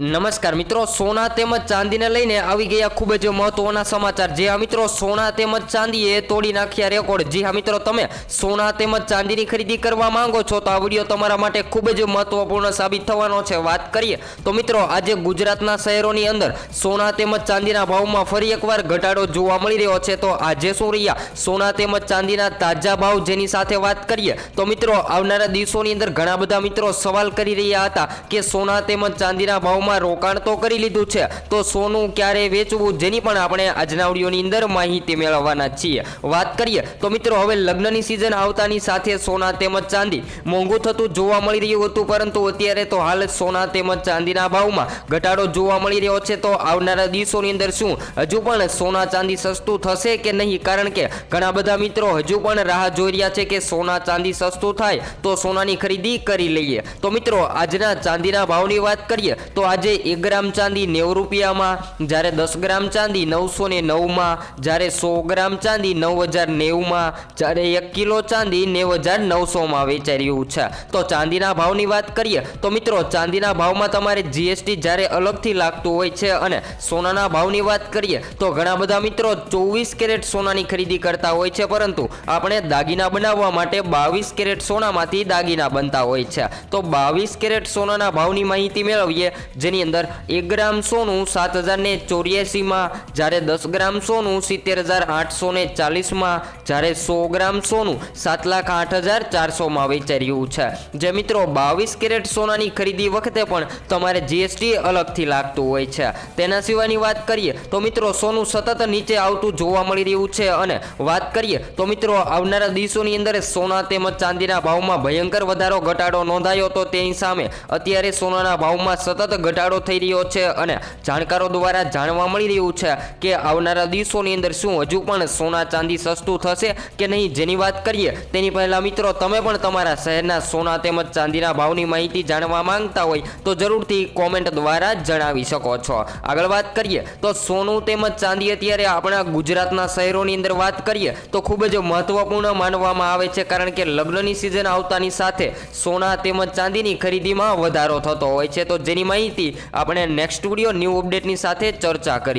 નમસ્કાર મિત્રો, સોના તેમજ ચાંદીને લઈને આવી ગયા ખૂબ જ મહત્વના સમાચાર. જે આ મિત્રો, સોના તેમજ ચાંદીએ તોડી નાખ્યા રેકોર્ડ. જી હા મિત્રો, તમે સોના તેમજ ચાંદીની ખરીદી કરવા માંગો છો તો આ વીડિયો તમારા માટે ખૂબ જ મહત્વપૂર્ણ સાબિત થવાનો છે. વાત કરીએ તો મિત્રો, આજે ગુજરાતના શહેરોની અંદર સોના તેમજ ચાંદીના ભાવમાં ફરી એકવાર ઘટાડો જોવા મળી રહ્યો છે. તો આજે શું રહ્યા? સોના તેમજ ચાંદીના તાજા ભાવ જેની સાથે વાત કરીએ તો મિત્રો, આવનારા દિવસોની અંદર ઘણા બધા મિત્રો સવાલ કરી રહ્યા હતા કે સોના તેમજ ચાંદીના ભાવમાં રોકાણ તો કરી લીધું છે, તો સોનું ક્યારે વેચવું જેની પણ આપણે આજના ઓડિયોની અંદર માહિતી મેળવવાના છીએ. વાત કરીએ, તો મિત્રો હવે લગ્નની સિઝન આવતાની સાથે સોના તેમજ ચાંદી મોંઘું થતું જોવા મળી રહ્યું હતું, પરંતુ અત્યારે તો હાલ સોના તેમજ ચાંદીના ભાવમાં ઘટાડો જોવા મળી રહ્યો છે, તો આવનારા દિવસોની અંદર શું? હજુ પણ સોના ચાંદી સસ્તું થશે કે નહીં? કારણ કે ઘણા બધા મિત્રો હજુ પણ રાહ જોઈ રહ્યા છે કે સોના ચાંદી સસ્તું થાય તો સોનાની ખરીદી કરી લઈએ. તો મિત્રો, આજના ચાંદીના ભાવની વાત કરીએ, તો આજે એક ગ્રામ ચાંદી નેવું રૂપિયામાં, જ્યારે દસ ગ્રામ ચાંદી નવસો ને નવમાં, જ્યારે સો ગ્રામ ચાંદી નવ હજાર નેવુંમાં, જ્યારે એક કિલો ચાંદી નેવ હજાર નવસોમાં વેચાઈ છે. તો ચાંદીના ભાવની વાત કરીએ, તો મિત્રો ચાંદીના ભાવમાં તમારે જીએસટી જ્યારે અલગથી લાગતું હોય છે અને સોનાના ભાવની વાત કરીએ, તો ઘણા બધા મિત્રો ચોવીસ કેરેટ સોનાની ખરીદી કરતા હોય છે, પરંતુ આપણે દાગીના બનાવવા માટે બાવીસ કેરેટ સોનામાંથી દાગીના બનતા હોય છે. તો બાવીસ કેરેટ સોનાના ભાવની માહિતી મેળવીએ જેની અંદર એક ગ્રામ સોનું સાત હજાર ને ચોર્યાસીમાં જ્યારે દસ ગ્રામ સોનું સિત્તેર હજાર આઠસો ને ચાલીસમાં જ્યારે સો ગ્રામ સોનું સાત લાખ આઠ હજાર ચારસોમાં વેચાઈ છે. જે મિત્રો બાવીસ કેરેટ સોનાની ખરીદી વખતે પણ તમારે જીએસટી અલગથી લાગતું હોય છે. તેના સિવાયની વાત કરીએ તો મિત્રો સોનું સતત નીચે આવતું જોવા મળી રહ્યું છે અને વાત કરીએ તો મિત્રો આવનારા દિવસોની અંદર સોના તેમજ ચાંદીના ભાવમાં ભયંકર વધારો ઘટાડો નોંધાયો તો તેની સામે અત્યારે સોનાના ભાવમાં સતત ઘટાડો થઈ રહ્યો છે અને જાણકારો દ્વારા જાણવા મળી રહ્યું છે કે આવનારા દિવસોની અંદર શું હજુ પણ સોના ચાંદી સસ્તું થશે કે નહીં જેની વાત કરીએ, તેની પહેલાં મિત્રો તમે પણ તમારા શહેરના સોના તેમજ ચાંદીના ભાવની માહિતી જાણવા માંગતા હોય તો જરૂરથી કોમેન્ટ દ્વારા જણાવી શકો છો. આગળ વાત કરીએ, તો સોનું તેમજ ચાંદી અત્યારે આપણા ગુજરાતના શહેરોની અંદર વાત કરીએ, તો ખૂબ જ મહત્વપૂર્ણ માનવામાં આવે છે કારણ કે લગ્નની સિઝન આવતાની સાથે સોના તેમજ ચાંદીની ખરીદીમાં વધારો થતો હોય છે. તો જેની માહિતી આપણે નેક્સ્ટ વીડિયો ન્યૂ અપડેટની સાથે ચર્ચા કરીશું.